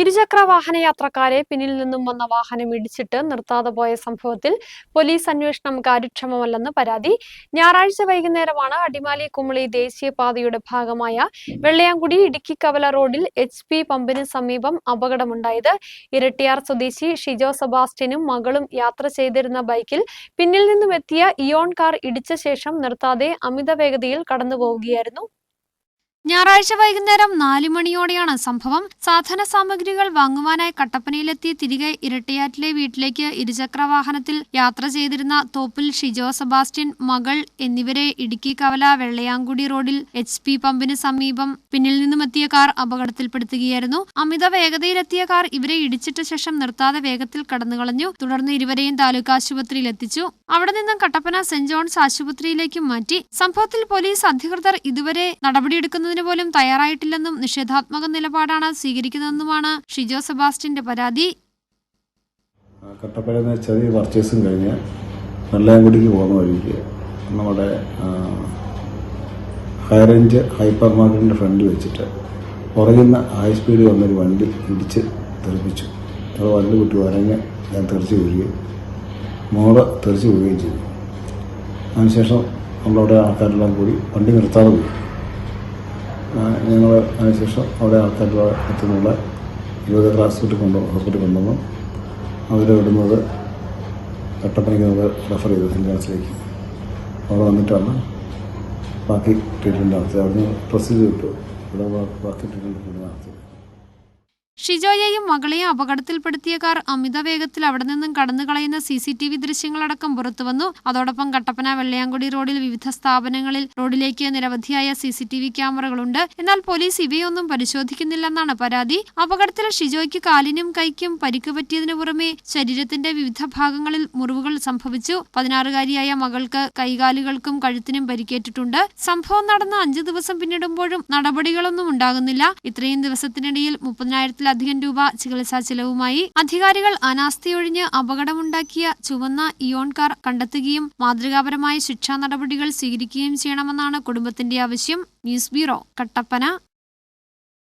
ഇരുചക്ര വാഹന യാത്രക്കാരെ പിന്നിൽ നിന്നും വന്ന വാഹനം ഇടിച്ചിട്ട് നിർത്താതെ പോയ സംഭവത്തിൽ പോലീസ് അന്വേഷണം കാര്യക്ഷമമല്ലെന്ന് പരാതി. ഞായറാഴ്ച വൈകുന്നേരമാണ് അടിമാലി കുമളി ദേശീയപാതയുടെ ഭാഗമായ വെള്ളയാംകുടി ഇടുക്കി കവല റോഡിൽ എച്ച് പി പമ്പിന് സമീപം അപകടമുണ്ടായത്. ഇരട്ടിയാർ സ്വദേശി ഷിജോ സെബാസ്റ്റ്യനും മകളും യാത്ര ചെയ്തിരുന്ന ബൈക്കിൽ പിന്നിൽ നിന്നും എത്തിയ ഇയോൺ കാർ ഇടിച്ച ശേഷം നിർത്താതെ അമിത വേഗതയിൽ കടന്നുപോവുകയായിരുന്നു. ഞായറാഴ്ച വൈകുന്നേരം നാലു മണിയോടെയാണ് സംഭവം. സാധന സാമഗ്രികൾ വാങ്ങുവാനായി കട്ടപ്പനയിലെത്തി തിരികെ ഇരട്ടിയാറ്റിലെ വീട്ടിലേക്ക് ഇരുചക്ര വാഹനത്തിൽ യാത്ര ചെയ്തിരുന്ന തോപ്പിൽ ഷിജോ സെബാസ്റ്റ്യൻ മകൾ എന്നിവരെ ഇടുക്കി കവല വെള്ളയാങ്കുടി റോഡിൽ എച്ച് പി പമ്പിന് സമീപം പിന്നിൽ നിന്നുമെത്തിയ കാർ അപകടത്തിൽപ്പെടുത്തുകയായിരുന്നു. അമിത വേഗതയിലെത്തിയ കാർ ഇവരെ ഇടിച്ചിട്ട ശേഷം നിർത്താതെ വേഗത്തിൽ കടന്നുകളഞ്ഞു. തുടർന്ന് ഇരുവരെയും താലൂക്ക് ആശുപത്രിയിൽ എത്തിച്ചു. അവിടെ നിന്നും കട്ടപ്പന സെന്റ് ജോൺസ് ആശുപത്രിയിലേക്കും മാറ്റി. സംഭവത്തിൽ പോലീസ് അധികൃതർ ഇതുവരെ നടപടിയെടുക്കുന്നതിന് പോലും തയ്യാറായിട്ടില്ലെന്നും നിഷേധാത്മക നിലപാടാണ് സ്വീകരിക്കുന്നതെന്നുമാണ് ഷിജോ സെബാസ്റ്റിന്റെ പരാതി. ആ, ചെറിയ പർച്ചേസും കഴിഞ്ഞ് വെള്ളയാങ്കുടിക്ക് പോകുന്ന വഴിക്ക് നമ്മുടെ ആ, ഹൈറേഞ്ച് ഹൈപ്പർ മാർക്കറ്റിന്റെ ഫ്രണ്ടിൽ വെച്ചിട്ട് പുറകിൽ ഹൈ സ്പീഡിൽ വന്നൊരു വണ്ടി ഇടിച്ച് തെറിപ്പിച്ചു. അത് വണ്ടി കുട്ടി വരഞ്ഞ് ഞാൻ തെറിച്ച് വീഴുകയും മോൾ തെറിച്ച് വീഴുകയും ചെയ്തു. അതിനുശേഷം നമ്മളവിടെ ആൾക്കാരെല്ലാം കൂടി വണ്ടി നിർത്താതെ പോയി. ഞങ്ങൾ അതിനുശേഷം അവിടെ ആൾക്കാരുടെ എത്തുന്നുള്ള ഇരുപത് ഹോസ്പിറ്റൽ കൊണ്ടു ഹോസ്പിറ്റൽ കൊണ്ടുവന്നു. അവരെ വിടുന്നത് കട്ടപ്പനയ്ക്ക് നമ്മൾ റെഫർ ചെയ്തു സെന്റ് അവിടെ വന്നിട്ടാണ് ബാക്കി ട്രീറ്റ്മെന്റ് നടത്തിയത്. അവിടുന്ന് പ്രൊസീജിയർ കിട്ടും ഇവിടെ ബാക്കി ട്രീറ്റ്മെന്റ് നടത്തിയത്. ഷിജോയെയും മകളെയും അപകടത്തിൽപ്പെടുത്തിയ കാർ അമിത വേഗത്തിൽ അവിടെ നിന്നും കടന്നു കളയുന്ന സി സി ടി വി ദൃശ്യങ്ങളടക്കം പുറത്തുവന്നു. അതോടൊപ്പം കട്ടപ്പന വെള്ളയാങ്കുടി റോഡിൽ വിവിധ സ്ഥാപനങ്ങളിൽ റോഡിലേക്ക് നിരവധിയായ സി സി ടി വി ക്യാമറകളുണ്ട്. എന്നാൽ പോലീസ് ഇവയൊന്നും പരിശോധിക്കുന്നില്ലെന്നാണ് പരാതി. അപകടത്തിൽ ഷിജോയ്ക്ക് കാലിനും കൈക്കും പരിക്ക് പറ്റിയതിനു പുറമെ ശരീരത്തിന്റെ വിവിധ ഭാഗങ്ങളിൽ മുറിവുകൾ സംഭവിച്ചു. പതിനാറുകാരിയായ മകൾക്ക് കൈകാലുകൾക്കും കഴുത്തിനും പരിക്കേറ്റിട്ടുണ്ട്. സംഭവം നടന്ന അഞ്ചു ദിവസം പിന്നിടുമ്പോഴും നടപടികളൊന്നും ഉണ്ടാകുന്നില്ല. ഇത്രയും ദിവസത്തിനിടയിൽ മുപ്പതിനായിരത്തിലധികം രൂപ ചികിത്സാ ചെലവുമായി അധികാരികൾ അനാസ്ഥയൊഴിഞ്ഞ് അപകടമുണ്ടാക്കിയ ചുവന്ന ഇയോൺ കാർ കണ്ടെത്തുകയും മാതൃകാപരമായ ശിക്ഷാ നടപടികൾ സ്വീകരിക്കുകയും ചെയ്യണമെന്നാണ് കുടുംബത്തിന്റെ ആവശ്യം. News bureau Kattappana.